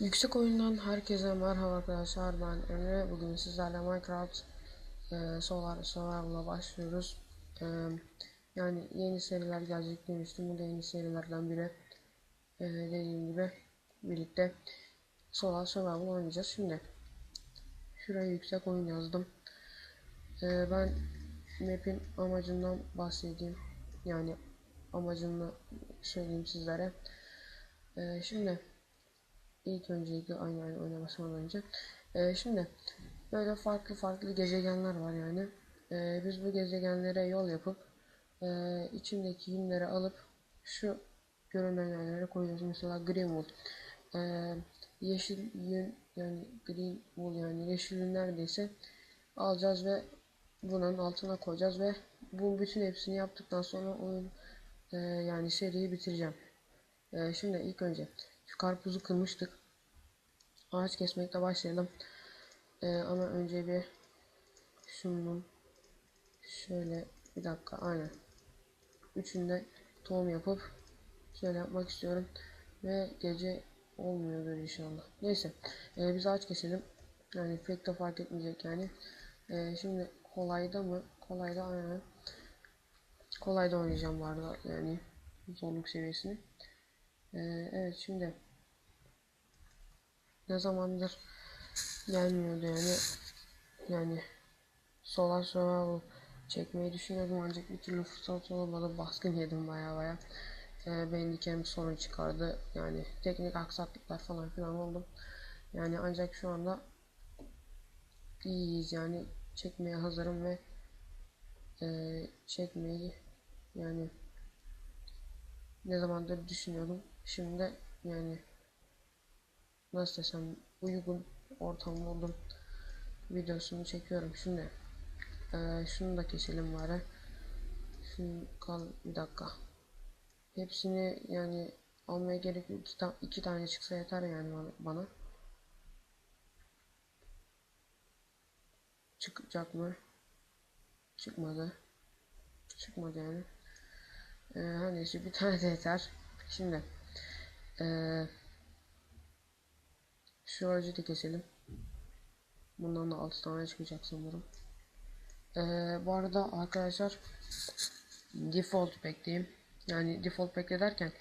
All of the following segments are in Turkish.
Yüksek oyundan herkese merhaba arkadaşlar. Ben Emre. Bugün sizlerle Minecraft e, Solar Survival'a başlıyoruz. E, yani yeni seriler gelecek demiştim. Bu da yeni serilerden biri. E, dediğim gibi birlikte Solar Survival oynayacağız şimdi. Şuraya yüksek oyun yazdım. E, ben map'in amacından bahsedeyim. Yani amacını söyleyeyim sizlere. E, şimdi ilk öncelikle aynı aynı oynamasından önce. Ee, şimdi böyle farklı farklı gezegenler var yani. Ee, biz bu gezegenlere yol yapıp e, içindeki yünleri alıp şu görünen yerlere koyuyoruz. Mesela Greenwood. Ee, yeşil yün yani green wool yani yeşil yün neredeyse alacağız ve bunun altına koyacağız ve bu bütün hepsini yaptıktan sonra oyun e, yani seriyi bitireceğim. E, şimdi ilk önce karpuzu kırmıştık. Ağaç kesmekle başlayalım. Ee, ama önce bir şunun şöyle bir dakika aynen. Üçünde tohum yapıp şöyle yapmak istiyorum. Ve gece olmuyordur inşallah. Neyse. Ee, biz ağaç keselim. Yani pek de fark etmeyecek yani. Ee, şimdi kolayda mı? Kolayda aynen. Kolayda oynayacağım bu arada yani zorluk seviyesini. Ee, evet şimdi ne zamandır gelmiyordu yani. Yani Solar Survival çekmeyi düşünüyordum ancak bir türlü fırsat olmadı. Baskın yedim baya baya. Ee, benim dikenim sorun çıkardı. Yani teknik aksaklıklar falan filan oldu. Yani ancak şu anda iyiyiz. Yani çekmeye hazırım ve e, çekmeyi yani ne zamandır düşünüyordum şimdi yani nasıl desem uygun ortam buldum. Videosunu çekiyorum. Şimdi ee, şunu da keselim bari. Şunu kal bir dakika. Hepsini yani almaya gerek yok. İki, ta iki tane çıksa yeter yani bana, çıkacak mı? Çıkmadı. Çıkmadı yani. Ee, neyse bir tane de yeter. Şimdi eee şu ağacı da keselim. Bundan da 6 tane çıkacak sanırım. Ee, bu arada arkadaşlar default packteyim. Yani default pack'te derken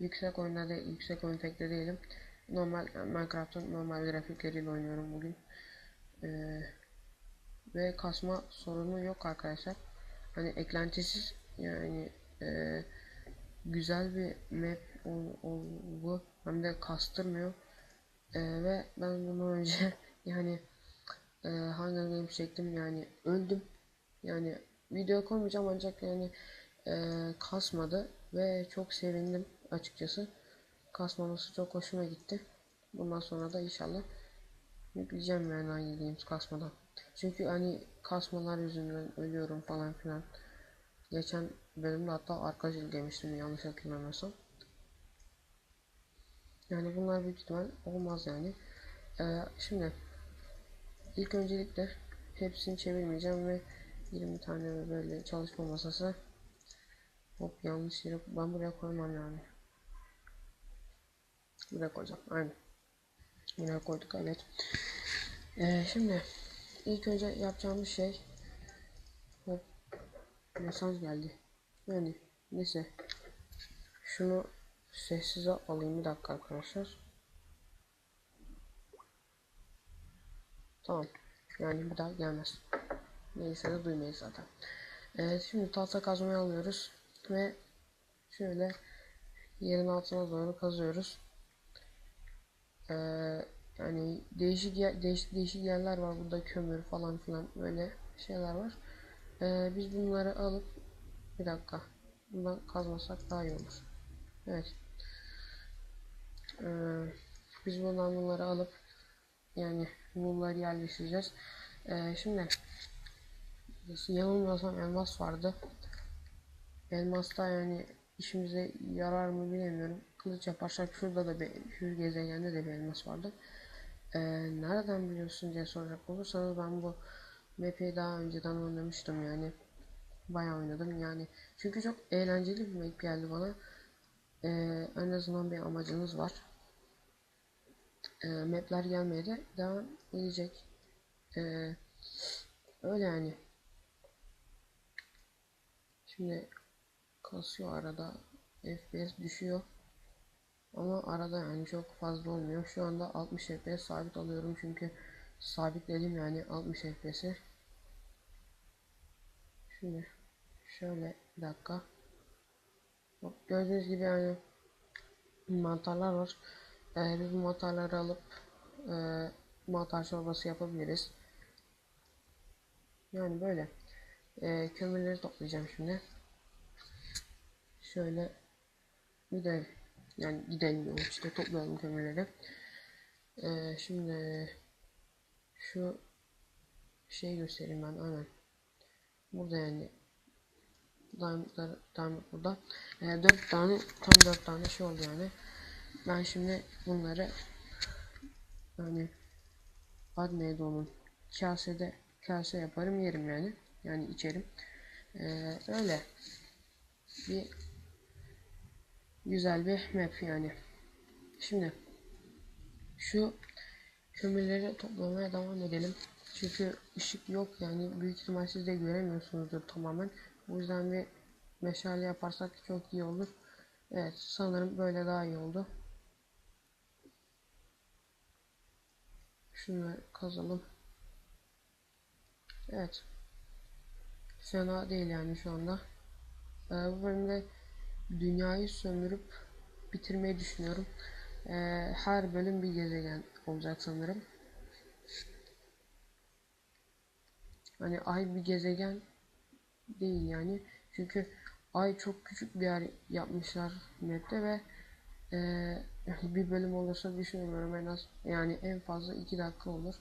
yüksek oyunlarda yüksek oyun pack'te değilim. Normal Minecraft'ın normal grafikleriyle oynuyorum bugün. Ee, ve kasma sorunu yok arkadaşlar. Hani eklentisiz yani e, güzel bir map oldu. Hem de kastırmıyor. Ee, ve ben bunu önce yani e, Hunger Games çektim yani öldüm. Yani video koymayacağım ancak yani e, kasmadı ve çok sevindim açıkçası. Kasmaması çok hoşuma gitti. Bundan sonra da inşallah yükleyeceğim yani Hunger Games kasmadan. Çünkü hani kasmalar yüzünden ölüyorum falan filan. Geçen bölümde hatta arkadaşlık demiştim yanlış hatırlamıyorsam. Yani bunlar büyük ihtimal olmaz yani. Ee, şimdi ilk öncelikle hepsini çevirmeyeceğim ve 20 tane böyle çalışma masası hop yanlış yere ben buraya koymam yani. Buraya koyacağım. Aynen. Buraya koyduk evet. Ee, şimdi ilk önce yapacağımız şey hop mesaj geldi. Yani neyse şunu Sessize alayım bir dakika arkadaşlar. Tamam. Yani bir daha gelmez. Neyse de duymayız zaten. Evet şimdi tahta kazmayı alıyoruz ve şöyle yerin altına doğru kazıyoruz. Ee, yani değişik yer, değişik değişik yerler var burada kömür falan filan böyle şeyler var. Ee, biz bunları alıp bir dakika bundan kazmasak daha iyi olur. Evet. Ee, biz buradan bunları alıp yani bunları yerleştireceğiz. Ee, şimdi yanılmıyorsam elmas vardı. Elmas da yani işimize yarar mı bilemiyorum. Kılıç yaparsak şurada da bir şu gezegende de bir elmas vardı. Ee, nereden biliyorsun diye soracak olursanız ben bu map'i daha önceden oynamıştım yani. Bayağı oynadım yani. Çünkü çok eğlenceli bir map geldi bana. Ee, en azından bir amacınız var. E, mapler gelmeye de devam edecek. E, öyle yani. Şimdi kasıyor arada. FPS düşüyor. Ama arada yani çok fazla olmuyor. Şu anda 60 FPS sabit alıyorum çünkü sabitledim yani 60 FPS'i. Şimdi şöyle bir dakika. Bak, gördüğünüz gibi yani mantarlar var. Ee, biz mantarları alıp e, mantar çorbası yapabiliriz. Yani böyle. Ee, kömürleri toplayacağım şimdi. Şöyle gidelim. Yani gidelim diyorum işte toplayalım kömürleri. Ee, şimdi şu şey göstereyim ben aynen. Burada yani diamondlar diamond burada. Ee, 4 tane tam 4 tane şey oldu yani. Ben şimdi bunları yani adı neydi onun kasede kase yaparım yerim yani. Yani içerim. Ee, öyle bir güzel bir map yani. Şimdi şu kömürleri toplamaya devam edelim. Çünkü ışık yok yani büyük ihtimal siz de göremiyorsunuzdur tamamen. O yüzden bir meşale yaparsak çok iyi olur. Evet sanırım böyle daha iyi oldu. Şunu kazalım. Evet. Fena değil yani şu anda. Ee, bu bölümde dünyayı sömürüp bitirmeyi düşünüyorum. Ee, her bölüm bir gezegen olacak sanırım. Hani ay bir gezegen değil yani. Çünkü ay çok küçük bir yer yapmışlar map'te ve e, bir bölüm olursa düşünüyorum en az yani en fazla 2 dakika olur.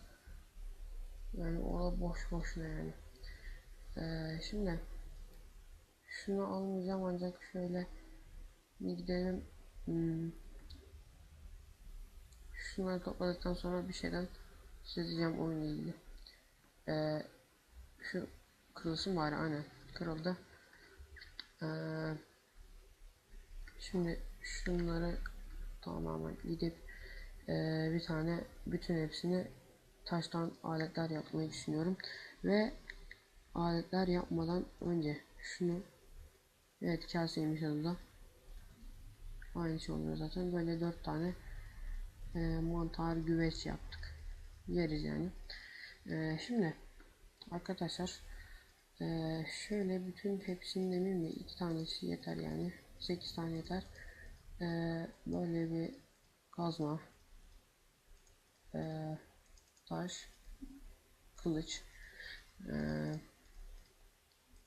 Yani orada boş boşuna yani. Ee, şimdi şunu almayacağım ancak şöyle gidelim. Hmm. Şunları topladıktan sonra bir şeyden size diyeceğim oyunla ilgili. Ee, şu kırılsın bari aynen kırıldı. Ee, şimdi şunları tamamen gidip e, bir tane bütün hepsini taştan aletler yapmayı düşünüyorum. Ve aletler yapmadan önce şunu evet kaseymiş adı aynı şey oluyor zaten. Böyle dört tane e, mantar güveç yaptık. Yeriz yani. E, şimdi arkadaşlar e, şöyle bütün hepsini demeyeyim de iki tanesi yeter yani. Sekiz tane yeter e, böyle bir kazma e, taş kılıç e,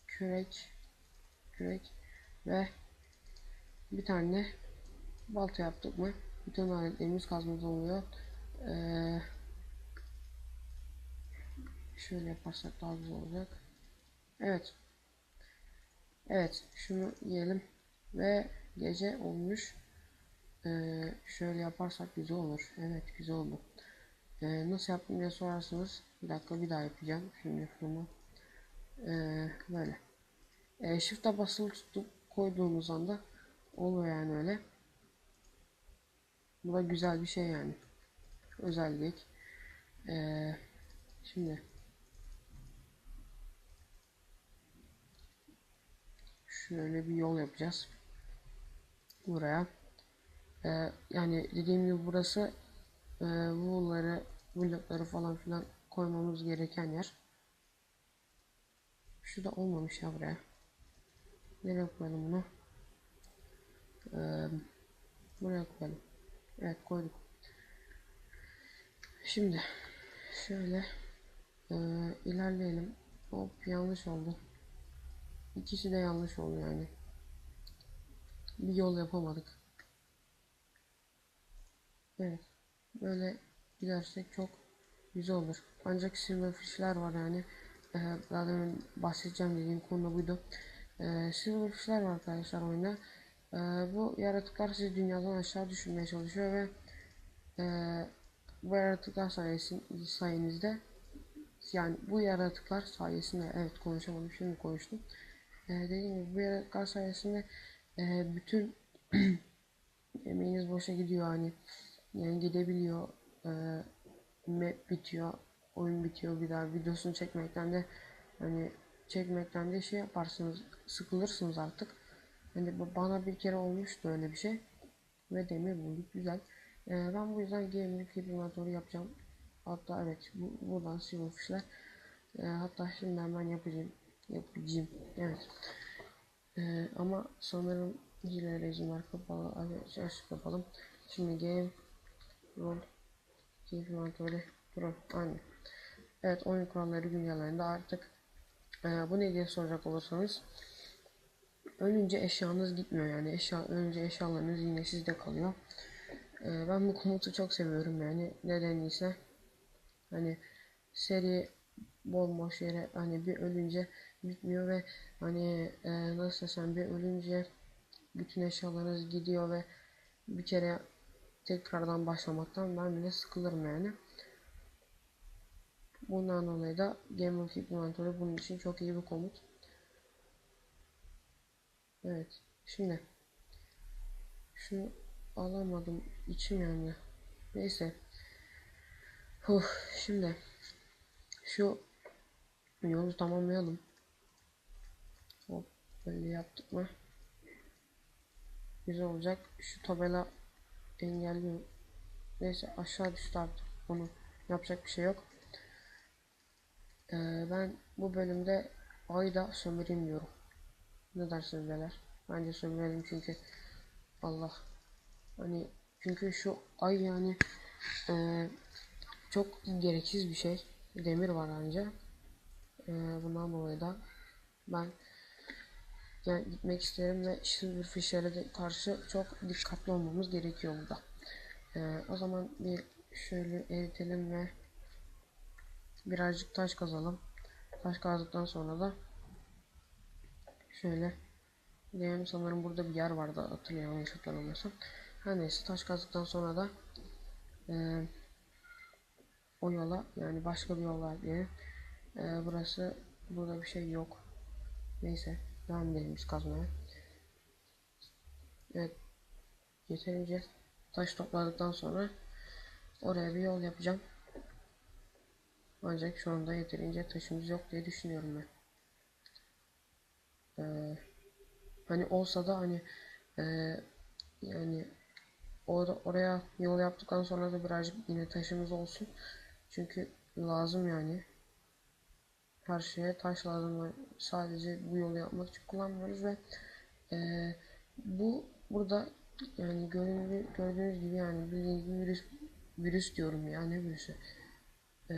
kürek kürek ve bir tane balta yaptık mı bütün aletlerimiz kazmamız oluyor. Ee, şöyle yaparsak daha güzel olacak. Evet. Evet şunu yiyelim ve gece olmuş. Ee, şöyle yaparsak güzel olur. Evet güzel oldu. Ee, nasıl yaptım diye sorarsanız bir dakika bir daha yapacağım. Şimdi şunu ee, böyle. E, shift'e basılı tutup koyduğumuz anda oluyor yani öyle. Bu da güzel bir şey yani. Özellik. Ee, şimdi. Şöyle bir yol yapacağız. Buraya. Ee, yani dediğim gibi burası e, bunları blokları falan filan koymamız gereken yer. Şu da olmamış ya buraya. Nereye koyalım bunu? Ee, buraya koyalım. Evet koyduk. Şimdi şöyle e, ilerleyelim. Hop yanlış oldu. İkisi de yanlış oldu yani. Bir yol yapamadık. Evet. Böyle gidersek çok güzel olur. Ancak silverfish'ler var yani. Ee, daha demin bahsedeceğim dediğim konu buydu. Ee, silverfish'ler var arkadaşlar oyunda. Ee, bu yaratıklar sizi dünyadan aşağı düşürmeye çalışıyor ve e, bu yaratıklar sayesinde sayenizde yani bu yaratıklar sayesinde evet konuşamadım şimdi konuştum. Ee, dediğim gibi bu yaratıklar sayesinde e, bütün emeğiniz boşa gidiyor hani yani gidebiliyor e, map bitiyor, oyun bitiyor bir daha videosunu çekmekten de hani çekmekten de şey yaparsınız, sıkılırsınız artık. Hani bana bir kere olmuştu öyle bir şey ve demir bulduk güzel. E, ben bu yüzden gaming inventory yapacağım. Hatta evet bu, buradan silverfishler. E, hatta şimdi hemen yapacağım. Yapacağım. Evet. E, ama sanırım hile rejimler kapalı. Açık yapalım. Şimdi game role game inventory pro aynı. Evet oyun kuralları güncellendi artık. E, bu ne diye soracak olursanız ölünce eşyanız gitmiyor yani eşya ölünce eşyalarınız yine sizde kalıyor. E, ben bu komutu çok seviyorum yani nedeni ise hani seri bomboş yere hani bir ölünce bitmiyor ve hani e, nasıl desem bir ölünce bütün eşyalarınız gidiyor ve bir kere tekrardan başlamaktan ben bile sıkılırım yani. Bundan dolayı da Game of Inventory bunun için çok iyi bir komut. Evet. Şimdi şunu alamadım. içim yandı. Neyse. Huh, şimdi şu yolu tamamlayalım. Böyle yaptık mı? Güzel olacak. Şu tabela engelliyor. Neyse aşağı düştü artık. Onu yapacak bir şey yok. Ee, ben bu bölümde ayda sömüreyim diyorum. Ne dersiniz beyler? Bence sömürelim çünkü Allah hani çünkü şu ay yani e, çok gereksiz bir şey. Demir var anca. E, bundan dolayı da ben yani gitmek isterim ve silverfishlere de karşı çok dikkatli olmamız gerekiyor burada. E, o zaman bir şöyle eritelim ve birazcık taş kazalım. Taş kazdıktan sonra da şöyle diyelim sanırım burada bir yer vardı hatırlıyorum yanlış hatırlamıyorsam. Her neyse taş kazdıktan sonra da e, o yola yani başka bir yol var diye. E, burası burada bir şey yok. Neyse devam edelim kazmaya. Evet yeterince taş topladıktan sonra oraya bir yol yapacağım. Ancak şu anda yeterince taşımız yok diye düşünüyorum ben. Ee, hani olsa da hani e, yani orada oraya yol yaptıktan sonra da birazcık yine taşımız olsun. Çünkü lazım yani. Şeye taş lazım. Sadece bu yolu yapmak için kullanmıyoruz ve e, bu burada yani gördüğünüz, gibi yani bildiğiniz gibi virüs virüs diyorum ya ne virüsü. E,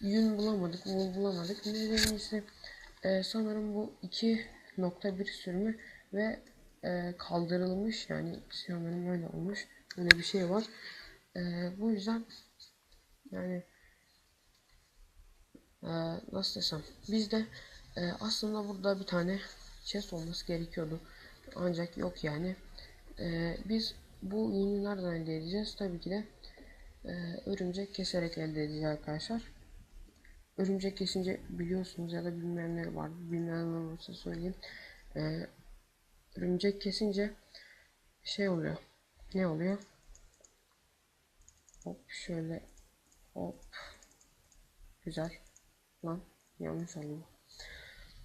yün bulamadık, wool bulamadık. Nedeni ise e, sanırım bu 2.1 sürümü ve e, kaldırılmış yani sanırım öyle olmuş. Öyle bir şey var. E, bu yüzden yani e, nasıl desem bizde e, aslında burada bir tane chest olması gerekiyordu. Ancak yok yani. E, biz bu yünü nereden elde edeceğiz? Tabii ki de e, örümcek keserek elde edeceğiz arkadaşlar. Örümcek kesince biliyorsunuz ya da bilmeyenler var. Bilmeyenler olursa söyleyeyim. E, örümcek kesince şey oluyor. Ne oluyor? Hop şöyle hop güzel lan yanlış oldu.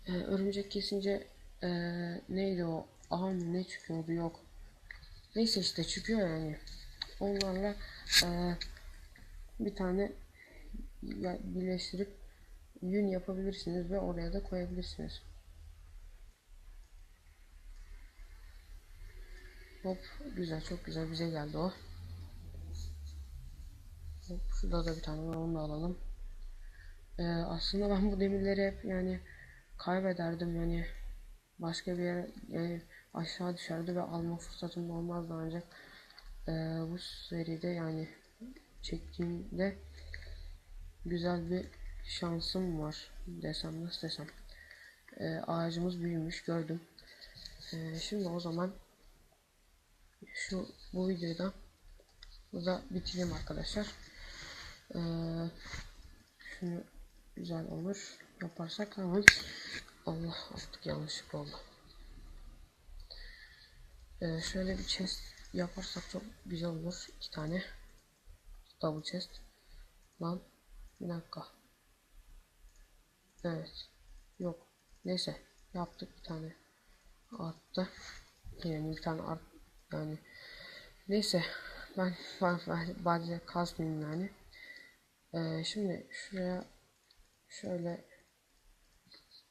Ee, örümcek kesince ee, neydi o? Aha ne çıkıyordu yok. Neyse işte çıkıyor yani. Onlarla ee, bir tane birleştirip yün yapabilirsiniz ve oraya da koyabilirsiniz. Hop güzel çok güzel bize geldi o. Hop şurada da bir tane var onu da alalım. Ee, aslında ben bu demirleri hep yani kaybederdim yani başka bir yere yani aşağı düşerdi ve alma fırsatım olmazdı ancak e, bu seride yani çektiğimde güzel bir şansım var desem nasıl desem e, ağacımız büyümüş gördüm. E, şimdi o zaman şu bu videoyu da burada bitireyim arkadaşlar. E, şunu güzel olur yaparsak hemen Allah artık yanlışlık oldu ee, şöyle bir chest yaparsak çok güzel olur iki tane Double chest. Lan bir dakika. Evet. Yok. Neyse. Yaptık bir tane. Arttı. Yani bir tane art. Yani. Neyse. Ben, ben, ben bazı kasmayayım yani. Ee, şimdi şuraya şöyle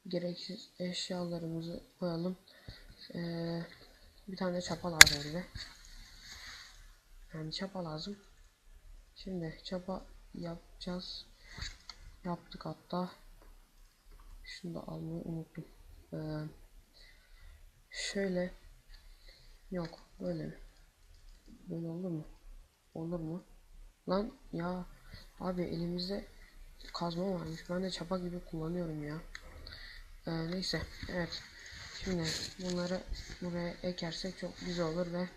gereksiz eşyalarımızı koyalım. Ee, bir tane çapa lazım bize. Yani çapa lazım. Şimdi çapa yapacağız. Yaptık hatta. Şunu da almayı unuttum. Ee, şöyle yok böyle mi? Böyle olur mu? Olur mu? Lan ya abi elimizde kazma varmış. Ben de çapa gibi kullanıyorum ya. Ee, neyse evet. Şimdi bunları buraya ekersek çok güzel olur ve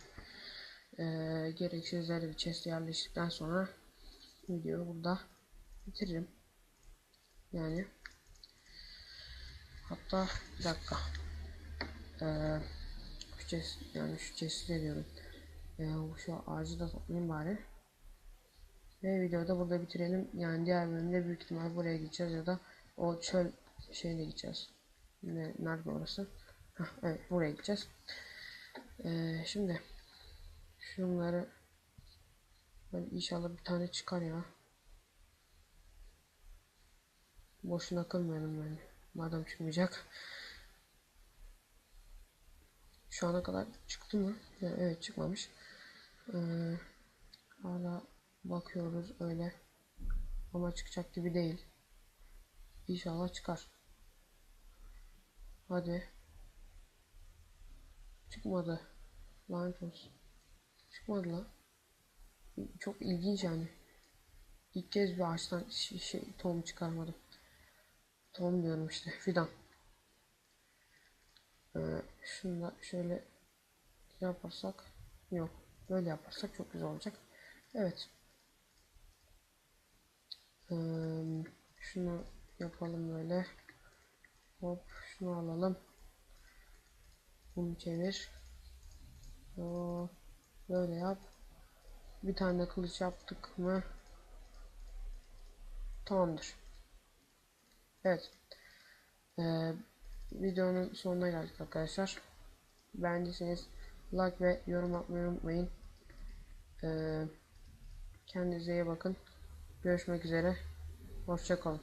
e, gereksizleri bir chest yerleştikten sonra videoyu burada bitiririm. Yani hatta bir dakika. Ee, şu chest yani şu chest'i diyorum. Ee, şu ağacı da toplayayım bari. Ve videoyu da burada bitirelim. Yani diğer bölümde büyük ihtimal buraya gideceğiz ya da o çöl şeyine gideceğiz. Ne, nerede orası? Heh, evet buraya gideceğiz. Ee, şimdi şunları ben inşallah bir tane çıkar ya. Boşuna kırmayalım yani. Madem çıkmayacak. Şu ana kadar çıktı mı? Yani evet çıkmamış. Ee, hala bakıyoruz öyle. Ama çıkacak gibi değil. İnşallah çıkar. Hadi. Çıkmadı. Lanet olsun. Çıkmadı lan. Çok ilginç yani. İlk kez bir ağaçtan şey, tohum çıkarmadım. Tohum diyorum işte. Fidan. Ee, şunu da şöyle yaparsak yok. Böyle yaparsak çok güzel olacak. Evet. Ee, şunu yapalım böyle. Hop şunu alalım. Bunu çevir. Oo, böyle yap. Bir tane kılıç yaptık mı? Tamamdır. Evet. Ee, videonun sonuna geldik arkadaşlar. Beğendiyseniz like ve yorum atmayı unutmayın. Ee, kendinize iyi bakın. Görüşmek üzere. Hoşçakalın.